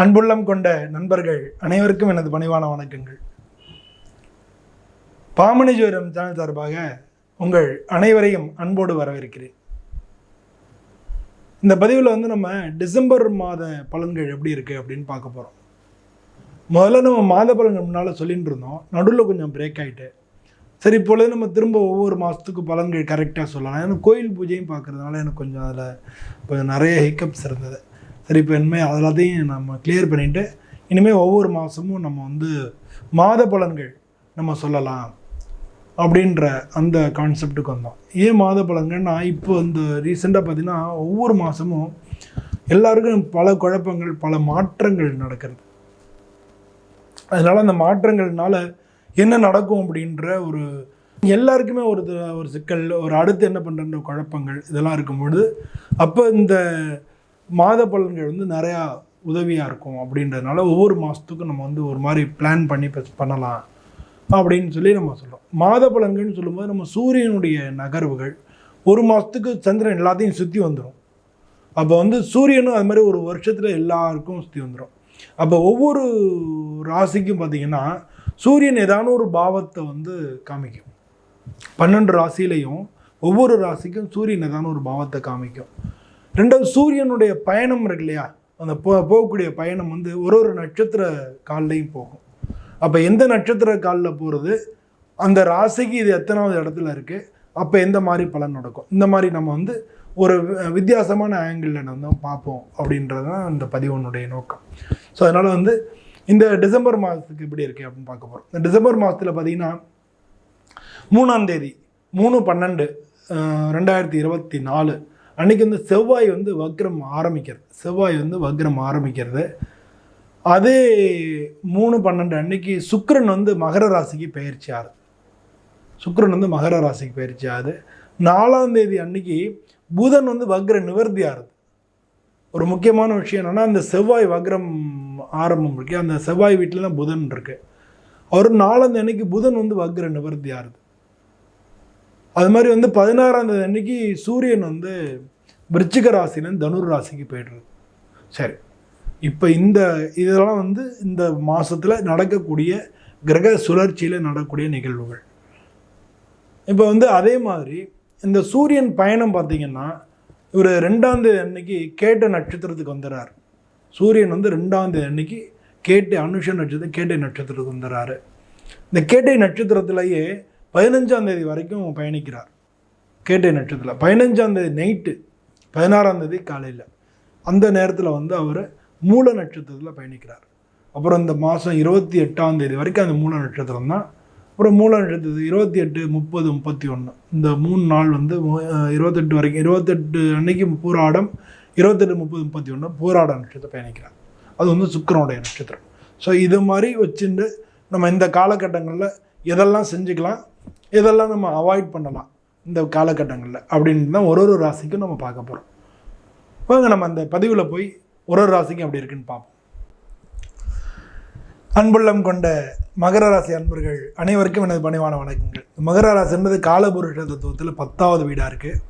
அன்புள்ளம் கொண்ட நண்பர்கள் அனைவருக்கும் எனது பணிவான வணக்கங்கள். பாமணி ஜோரம் சேனல் சார்பாக உங்கள் அனைவரையும் அன்போடு வரவேற்கிறேன். இந்த பதிவில் வந்து நம்ம டிசம்பர் மாத பலன்கள் எப்படி இருக்குது அப்படின்னு பார்க்க போகிறோம் முதல்ல நம்ம மாத பலன்கள் முன்னால் சொல்லிட்டு இருந்தோம். நடுவில் கொஞ்சம் பிரேக் ஆகிட்டு சரி இப்பொழுது நம்ம திரும்ப ஒவ்வொரு மாதத்துக்கு பலன்கள் கரெக்டாக சொல்லலாம். ஏன்னா கோயில் பூஜையும் பார்க்குறதுனால எனக்கு கொஞ்சம் அதில் கொஞ்சம் நிறைய ஹிக்கப்ஸ் இருந்தது. சரி இப்போ இனிமேல் அதெல்லாத்தையும் நம்ம கிளியர் பண்ணிவிட்டு இனிமேல் ஒவ்வொரு மாதமும் நம்ம வந்து மாத பலன்கள் நம்ம சொல்லலாம் அப்படின்ற அந்த கான்செப்டுக்கு வந்தோம். ஏன் மாத பலன்கள்னா இப்போ இந்த ரீசெண்டாக பார்த்தீங்கன்னா ஒவ்வொரு மாதமும் எல்லாருக்கும் பல குழப்பங்கள் பல மாற்றங்கள் நடக்கிறது. அதனால் அந்த மாற்றங்கள்னால என்ன நடக்கும் அப்படின்ற ஒரு எல்லாருக்குமே ஒரு ஒரு சிக்கல் ஒரு அடுத்து என்ன பண்ணுற குழப்பங்கள் இதெல்லாம் இருக்கும்பொழுது அப்போ இந்த மாத பலன்கள் வந்து நிறையா உதவியாக இருக்கும் அப்படின்றதுனால ஒவ்வொரு மாதத்துக்கும் நம்ம வந்து ஒரு மாதிரி பிளான் பண்ணி பண்ணலாம் அப்படின்னு சொல்லி நம்ம சொல்கிறோம் மாத பலன்கள்னு சொல்லும்போது நம்ம சூரியனுடைய நகர்வுகள் ஒரு மாதத்துக்கு சந்திரன் எல்லாத்தையும் சுற்றி வந்துடும் அப்போ வந்து சூரியனும் அது மாதிரி ஒரு வருஷத்தில் எல்லாருக்கும் சுற்றி வந்துடும் அப்போ ஒவ்வொரு ராசிக்கும் பார்த்தீங்கன்னா சூரியன் ஏதான ஒரு பாவத்தை வந்து காமிக்கும். பன்னெண்டு ராசியிலையும் ஒவ்வொரு ராசிக்கும் சூரியன் ஏதான ஒரு பாவத்தை காமிக்கும். ரெண்டாவது சூரியனுடைய பயணம் இருக்கு இல்லையா? அந்த போ போகக்கூடிய பயணம் வந்து ஒரு ஒரு நட்சத்திர கால்லையும் போகும். அப்போ எந்த நட்சத்திர காலில் போகிறது அந்த ராசிக்கு இது எத்தனாவது இடத்துல இருக்குது அப்போ எந்த மாதிரி பலன் நடக்கும்? இந்த மாதிரி நம்ம வந்து ஒரு வித்தியாசமான ஆங்கிளில் நம்ம பார்ப்போம் அப்படின்றது தான் இந்த பதிவனுடைய நோக்கம். ஸோ அதனால் வந்து இந்த டிசம்பர் மாதத்துக்கு எப்படி இருக்குது அப்படின்னு பார்க்க போகிறோம் இந்த டிசம்பர் மாதத்தில் பார்த்தீங்கன்னா மூணாம் தேதி மூணு பன்னெண்டு ரெண்டாயிரத்தி இருபத்தி நாலு அன்னைக்கு வந்து செவ்வாய் வந்து வக்ரம் ஆரம்பிக்கிறது. செவ்வாய் வந்து வக்ரம் ஆரம்பிக்கிறது. அதே மூணு பன்னெண்டு அன்னைக்கு சுக்கரன் வந்து மகர ராசிக்கு பயிற்சி ஆகுது. சுக்கரன் வந்து மகர ராசிக்கு பயிற்சி ஆகுது. நாலாம் தேதி அன்னைக்கு புதன் வந்து வக்ர நிவர்த்தி ஆகுது. ஒரு முக்கியமான விஷயம் என்னென்னா அந்த செவ்வாய் வக்ரம் ஆரம்பம் இருக்கு. அந்த செவ்வாய் வீட்டில் தான் புதன் இருக்குது அவர் நாலாம் தேதி அன்னைக்கு புதன் வந்து வக்ர நிவர்த்தி ஆகுது. அது மாதிரி வந்து பதினாறாம் தேதி அன்னைக்கு சூரியன் வந்து விருச்சிக ராசிலேருந்து தனுர் ராசிக்கு போய்டுறது சரி. இப்போ இந்த இதெல்லாம் வந்து இந்த மாதத்தில் நடக்கக்கூடிய கிரக சுழற்சியில் நடக்கக்கூடிய நிகழ்வுகள். இப்போ வந்து அதே மாதிரி இந்த சூரியன் பயணம் பார்த்தீங்கன்னா இவர் ரெண்டாம் தேதி அன்னைக்கு கேட்ட நட்சத்திரத்துக்கு வந்துடுறார் சூரியன் வந்து ரெண்டாம் தேதி அன்னைக்கு கேட்டை அனுஷ நட்சத்திரம் கேட்டை நட்சத்திரத்துக்கு வந்துடுறாரு இந்த கேட்டை நட்சத்திரத்திலேயே பதினஞ்சாம் தேதி வரைக்கும் பயணிக்கிறார். கேட்டை நட்சத்திரத்தில். பதினஞ்சாம் தேதி நைட்டு பதினாறாம் தேதி காலையில். அந்த நேரத்தில் வந்து அவர் மூல நட்சத்திரத்தில் பயணிக்கிறார். அப்புறம் இந்த மாதம் இருபத்தி எட்டாம் தேதி வரைக்கும் அந்த மூல நட்சத்திரம் தான். அப்புறம் மூல நட்சத்திரம் இருபத்தி எட்டு முப்பது முப்பத்தி ஒன்று இந்த மூணு நாள் வந்து இருபத்தெட்டு வரைக்கும் இருபத்தெட்டு அன்னைக்கு பூராடம் இருபத்தெட்டு முப்பது முப்பத்தி ஒன்று பூராட நட்சத்திரம் பயணிக்கிறார். அது வந்து சுக்கிரனுடைய நட்சத்திரம். ஸோ இது மாதிரி வச்சுட்டு நம்ம இந்த காலகட்டங்களில் எதெல்லாம் செஞ்சுக்கலாம் இதெல்லாம் நம்ம அவாய்ட் பண்ணலாம் இந்த காலகட்டங்களில் அப்படின்னு தான் ஒரு ஒரு ராசிக்கும் நம்ம பார்க்க போகிறோம் வாங்க நம்ம அந்த பதிவில் போய் ஒரு ஒரு ராசிக்கும் அப்படி இருக்குன்னு பார்ப்போம். அன்புள்ளம் கொண்ட மகர ராசி அன்பர்கள் அனைவருக்கும் எனது பணிவான வணக்கங்கள். மகர ராசி என்பது காலபுருஷ தத்துவத்தில் பத்தாவது வீடாக இருக்குது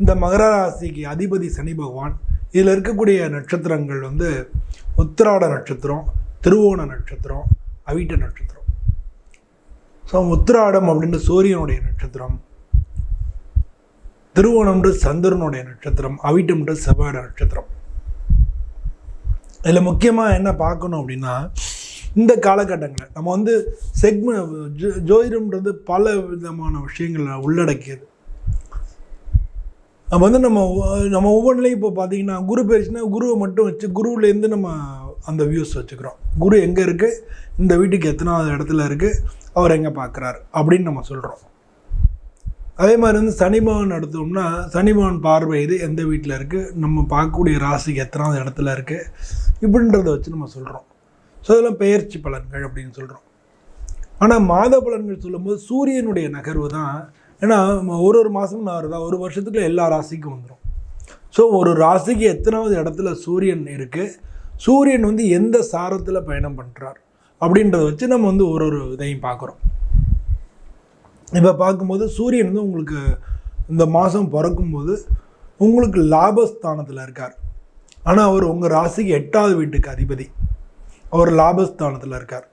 இந்த மகர ராசிக்கு அதிபதி சனி பகவான். இதில் இருக்கக்கூடிய நட்சத்திரங்கள் வந்து உத்திராட நட்சத்திரம் திருவோண நட்சத்திரம் அவிட்ட நட்சத்திரம். ஸோ உத்திராடம் அப்படின்னு சூரியனுடைய நட்சத்திரம். திருவோணம்ன்ற சந்திரனுடைய நட்சத்திரம். அவிட்டம்ன்ற செவ்வாயோட நட்சத்திரம். இதில் முக்கியமாக என்ன பார்க்கணும் அப்படின்னா இந்த காலகட்டங்களில் நம்ம வந்து செக்ம ஜோ ஜோதிடம்ன்றது பல விதமான விஷயங்களை உள்ளடக்கியது. நம்ம வந்து நம்ம நம்ம ஒவ்வொன்றிலையும் இப்போ பார்த்தீங்கன்னா குரு பயிற்சினா குருவை மட்டும் வச்சு குருவிலேருந்து நம்ம அந்த வியூஸ் வச்சுக்கிறோம். குரு எங்கே இருக்குது இந்த வீட்டுக்கு எத்தனாவது இடத்துல இருக்குது அவர் எங்கே பார்க்குறாரு அப்படின்னு நம்ம சொல்கிறோம் அதே மாதிரி வந்து சனிபவன் எடுத்தோம்னா சனிபவன் பார்வை இது எந்த வீட்டில் இருக்குது நம்ம பார்க்கக்கூடிய ராசிக்கு எத்தனாவது இடத்துல இருக்குது இப்படின்றத வச்சு நம்ம சொல்கிறோம் ஸோ இதெல்லாம் பெயர்ச்சி பலன்கள் அப்படின்னு சொல்கிறோம் ஆனால் மாத பலன்கள் சொல்லும்போது சூரியனுடைய நகர்வு தான். ஏன்னா ஒரு ஒரு மாதமும் நகருதா ஒரு வருஷத்துக்குள்ள எல்லா ராசிக்கும் வந்துடும் ஸோ ஒரு ராசிக்கு எத்தனாவது இடத்துல சூரியன் இருக்குது சூரியன் வந்து எந்த சாரத்தில் பயணம் பண்ணுறார் அப்படின்றத வச்சு நம்ம வந்து ஒரு ஒரு இதையும் பார்க்குறோம். இப்போ பார்க்கும்போது சூரியன் வந்து உங்களுக்கு இந்த மாதம் பிறக்கும்போது உங்களுக்கு லாபஸ்தானத்தில் இருக்கார். ஆனால் அவர் உங்கள் ராசிக்கு எட்டாவது வீட்டுக்கு அதிபதி. அவர் லாபஸ்தானத்தில் இருக்கார்.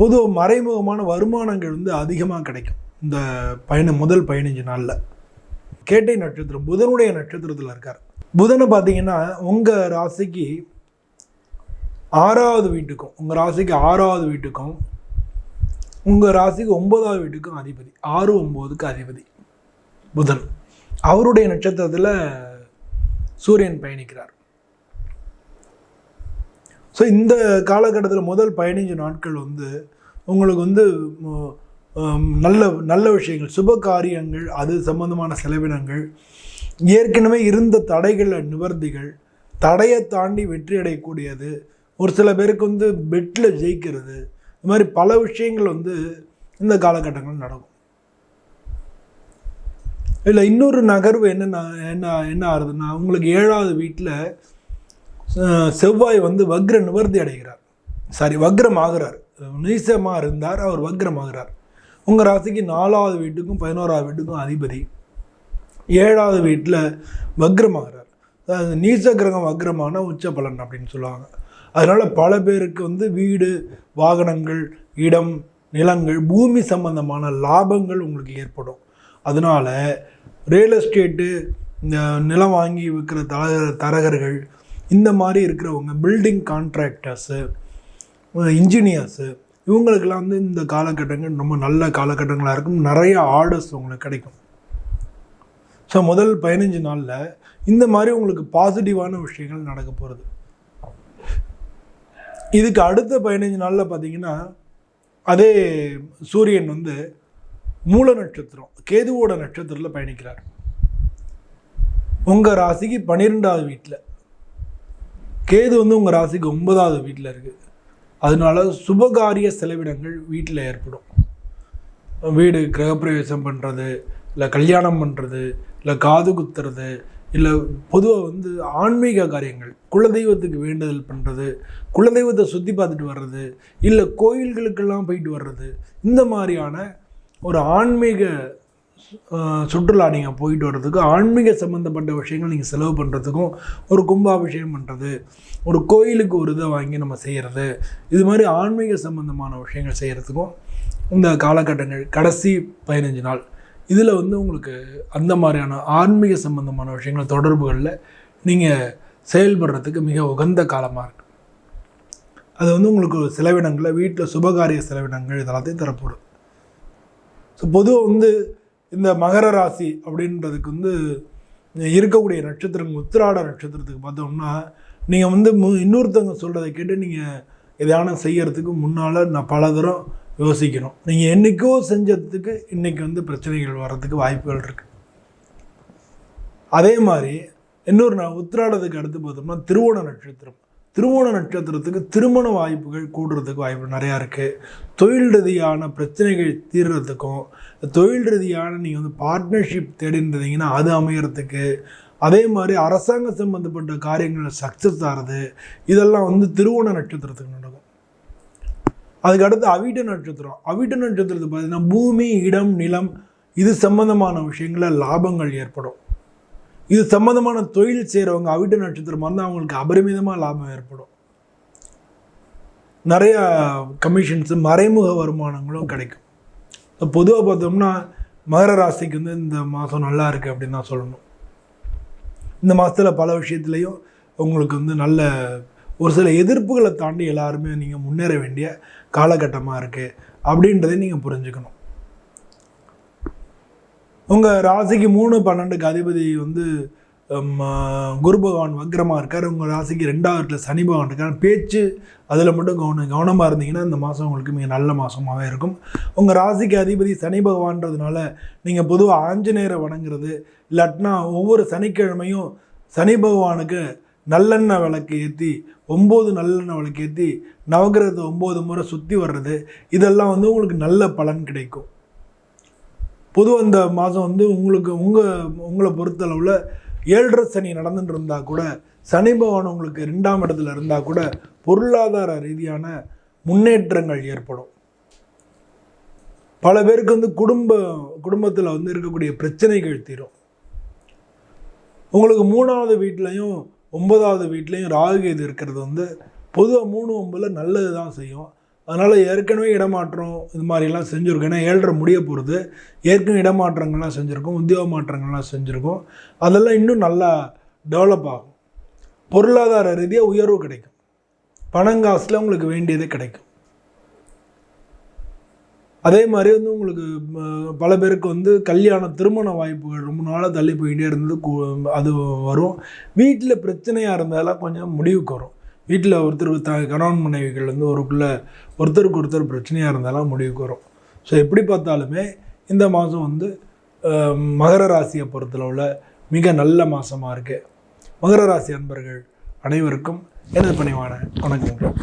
பொது மறைமுகமான வருமானங்கள் வந்து அதிகமாக கிடைக்கும். இந்த பயணம் முதல் பதினஞ்சு நாளில். கேட்டை நட்சத்திரம் புதனுடைய நட்சத்திரத்தில் இருக்கார். புதனை பார்த்தீங்கன்னா உங்கள் ராசிக்கு ஆறாவது வீட்டுக்கும் உங்கள் ராசிக்கு ஆறாவது வீட்டுக்கும் உங்கள் ராசிக்கு ஒன்பதாவது வீட்டுக்கும் அதிபதி. ஆறு ஒம்போதுக்கு அதிபதி. புதன். அவருடைய நட்சத்திரத்தில் சூரியன் பயணிக்கிறார். ஸோ இந்த காலகட்டத்தில் முதல் பதினைஞ்சு நாட்கள் வந்து உங்களுக்கு வந்து நல்ல நல்ல விஷயங்கள் சுப காரியங்கள் அது சம்பந்தமான செலவினங்கள் ஏற்கனவே இருந்த தடைகள் நிவர்த்திகள் தடையை தாண்டி வெற்றி அடையக்கூடியது ஒரு சில பேருக்கு வந்து பெட்டில் ஜெயிக்கிறது இது மாதிரி பல விஷயங்கள் வந்து இந்த காலகட்டங்களில் நடக்கும். இல்லை இன்னொரு நகர்வு என்னென்ன என்ன என்ன ஆகுதுன்னா உங்களுக்கு ஏழாவது வீட்டில் செவ்வாய் வந்து வக்ர நிவர்த்தி அடைகிறார். சாரி வக்ரம் ஆகிறார். நீசமாக இருந்தார் அவர் வக்ரம் ஆகிறார். உங்கள் ராசிக்கு நாலாவது வீட்டுக்கும் பதினோராவது வீட்டுக்கும் அதிபதி. ஏழாவது வீட்டில் வக்ரமாகிறார் அதாவது நீச கிரகம் வக்ரமான உச்ச பலன் அப்படின்னு சொல்லுவாங்க. அதனால் பல பேருக்கு வந்து வீடு வாகனங்கள் இடம் நிலங்கள் பூமி சம்பந்தமான லாபங்கள் உங்களுக்கு ஏற்படும். அதனால் ரியல் எஸ்டேட்டு இந்த நிலம் வாங்கி விற்கிற தர தரகர்கள் இந்த மாதிரி இருக்கிறவங்க பில்டிங் கான்ட்ராக்டர்ஸு இன்ஜினியர்ஸு இவங்களுக்கெல்லாம் வந்து இந்த காலகட்டங்கள் ரொம்ப நல்ல காலகட்டங்களாக இருக்கும். நிறைய ஆர்டர்ஸ் உங்களுக்கு கிடைக்கும். ஸோ முதல் பதினஞ்சு நாளில் இந்த மாதிரி உங்களுக்கு பாசிட்டிவான விஷயங்கள் நடக்க போகிறது இதுக்கு அடுத்த பதினஞ்சு நாளில் பார்த்தீங்கன்னா அதே சூரியன் வந்து மூல நட்சத்திரம் கேதுவோட நட்சத்திரத்தில் பயணிக்கிறார். உங்கள் ராசிக்கு பன்னிரெண்டாவது வீட்டில் கேது வந்து உங்கள் ராசிக்கு ஒன்பதாவது வீட்டில் இருக்குது அதனால சுபகாரிய செலவினங்கள் வீட்டில் ஏற்படும். வீடு கிரகப்பிரவேசம் பண்ணுறது இல்லை கல்யாணம் பண்ணுறது இல்லை காது குத்துறது இல்லை பொதுவாக வந்து ஆன்மீக காரியங்கள் குலதெய்வத்துக்கு வேண்டுதல் பண்ணுறது குலதெய்வத்தை சுற்றி பார்த்துட்டு வர்றது இல்லை கோயில்களுக்கெல்லாம் போயிட்டு வர்றது இந்த மாதிரியான ஒரு ஆன்மீக சுற்றுலா நீங்கள் போயிட்டு வர்றதுக்கு ஆன்மீக சம்மந்தப்பட்ட விஷயங்கள் நீங்கள் செலவு பண்ணுறதுக்கும் ஒரு கும்பாபிஷேகம் பண்ணுறது ஒரு கோயிலுக்கு ஒரு இதை வாங்கி நம்ம செய்கிறது இது மாதிரி ஆன்மீக சம்மந்தமான விஷயங்கள் செய்கிறதுக்கும் இந்த காலகட்டங்கள் கடைசி பதினஞ்சு நாள். இதில் வந்து உங்களுக்கு அந்த மாதிரியான ஆன்மீக சம்பந்தமான விஷயங்கள் தொடர்புகளில் நீங்கள் செயல்படுறதுக்கு மிக உகந்த காலமாக இருக்கு. அது வந்து உங்களுக்கு ஒரு வீட்டில் சுபகாரிய செலவினங்கள் இதெல்லாத்தையும் தரப்படும் ஸோ பொதுவாக வந்து இந்த மகர ராசி அப்படின்றதுக்கு வந்து இருக்கக்கூடிய நட்சத்திரங்கள் உத்திராட நட்சத்திரத்துக்கு பார்த்தோம்னா நீங்கள் வந்து மு- இன்னொருத்தவங்க சொல்கிறத கேட்டு நீங்கள் எதையான செய்கிறதுக்கு முன்னால் நான் பல தரம் யோசிக்கணும். நீங்கள் என்றைக்கோ செஞ்சதுக்கு இன்றைக்கி வந்து பிரச்சனைகள் வர்றதுக்கு வாய்ப்புகள் இருக்குது அதே மாதிரி இன்னொரு நான் உத்திராடத்துக்கு அடுத்து பார்த்தோம்னா திருவோண நட்சத்திரம். திருவோண நட்சத்திரத்துக்கு திருமண வாய்ப்புகள் கூடுறதுக்கு வாய்ப்பு நிறையா இருக்குது தொழில் ரீதியான பிரச்சனைகள் தீர்றதுக்கும் தொழில் ரீதியான நீங்கள் வந்து பார்ட்னர்ஷிப் தேடின்னு இருந்தீங்கன்னா அது அமையறதுக்கு அதே மாதிரி அரசாங்க சம்மந்தப்பட்ட காரியங்கள் சக்ஸஸ் ஆகிறது இதெல்லாம் வந்து திருவோண நட்சத்திரத்துக்கு நடக்கும் அதுக்கு அடுத்து அவிட்ட நட்சத்திரம். அவிட்ட நட்சத்திரத்தை பார்த்தீங்கன்னா பூமி இடம் நிலம் இது சம்பந்தமான விஷயங்களில் லாபங்கள் ஏற்படும். இது சம்பந்தமான தொழில் செய்கிறவங்க அவிட்ட நட்சத்திரம் வந்து அவங்களுக்கு அபரிமிதமாக லாபம் ஏற்படும். நிறையா கமிஷன்ஸு மறைமுக வருமானங்களும் கிடைக்கும். இப்போ பொதுவாக பார்த்தோம்னா மகர ராசிக்கு வந்து இந்த மாதம் நல்லா இருக்குது அப்படின்னு தான் சொல்லணும். இந்த மாதத்தில் பல விஷயத்துலையும் உங்களுக்கு வந்து நல்ல ஒரு சில எதிர்ப்புகளை தாண்டி எல்லாருமே நீங்கள் முன்னேற வேண்டிய காலகட்டமாக இருக்குது அப்படின்றதை நீங்கள் புரிஞ்சுக்கணும். உங்கள் ராசிக்கு மூணு பன்னெண்டுக்கு அதிபதி வந்து குரு பகவான் வக்ரமாக இருக்கார். உங்கள் ராசிக்கு ரெண்டாவது இடத்துல சனி பகவான் இருக்கார். பேச்சு அதில் மட்டும் கவனம் கவனமாக இருந்தீங்கன்னா இந்த மாதம் உங்களுக்கு மிக நல்ல மாதமாகவே இருக்கும். உங்கள் ராசிக்கு அதிபதி சனி பகவான்றதுனால நீங்கள் பொதுவாக ஆஞ்சநேயரை வணங்குறது இல்லாட்டினா ஒவ்வொரு சனிக்கிழமையும் சனி பகவானுக்கு நல்லெண்ணெய் விளக்கு ஏற்றி ஒம்பது நல்லெண்ணெய் விளக்கு ஏற்றி நவகிரகத்தை ஒம்பது முறை சுற்றி வர்றது இதெல்லாம் வந்து உங்களுக்கு நல்ல பலன் கிடைக்கும். பொதுவாக இந்த மாதம் வந்து உங்களுக்கு உங்கள் உங்களை பொறுத்தளவில் ஏழரை சனி நடந்துட்டு இருந்தால் கூட சனி பகவான் உங்களுக்கு ரெண்டாம் இடத்துல இருந்தால் கூட பொருளாதார ரீதியான முன்னேற்றங்கள் ஏற்படும். பல பேருக்கு வந்து குடும்ப குடும்பத்தில் வந்து இருக்கக்கூடிய பிரச்சனைகள் தீரும். உங்களுக்கு மூணாவது வீட்லேயும் ஒன்பதாவது வீட்லேயும் ராகுகேது இருக்கிறது வந்து பொதுவாக மூணு ஒம்பில் நல்லது தான் செய்யும். அதனால் ஏற்கனவே இடமாற்றம் இது மாதிரிலாம் செஞ்சுருக்கோம். ஏன்னா ஏழரை முடிய போகிறது ஏற்கனவே இடமாற்றங்கள்லாம் செஞ்சுருக்கோம். உத்தியோக மாற்றங்கள்லாம் செஞ்சுருக்கோம். அதெல்லாம் இன்னும் நல்லா டெவலப் ஆகும். பொருளாதார ரீதியாக உயர்வு கிடைக்கும். பணங்காசில் உங்களுக்கு வேண்டியது கிடைக்கும். அதே மாதிரி வந்து உங்களுக்கு பல பேருக்கு வந்து கல்யாண திருமண வாய்ப்புகள் ரொம்ப நாளாக தள்ளி போயிட்டே இருந்தது. அது வரும். வீட்டில் பிரச்சனையாக இருந்தாலும் கொஞ்சம் முடிவுக்கு வரும். வீட்டில் ஒருத்தர் த கணவன் மனைவிகள் வந்து ஒருக்குள்ள ஒருத்தருக்கு ஒருத்தர் பிரச்சனையாக இருந்தாலும் முடிவுக்கு வரும். ஸோ எப்படி பார்த்தாலுமே இந்த மாதம் வந்து மகர ராசியை பொறுத்தளவில் மிக நல்ல மாதமாக இருக்குது மகர ராசி அன்பர்கள் அனைவருக்கும் எனது பணிவான வணக்கங்கள்.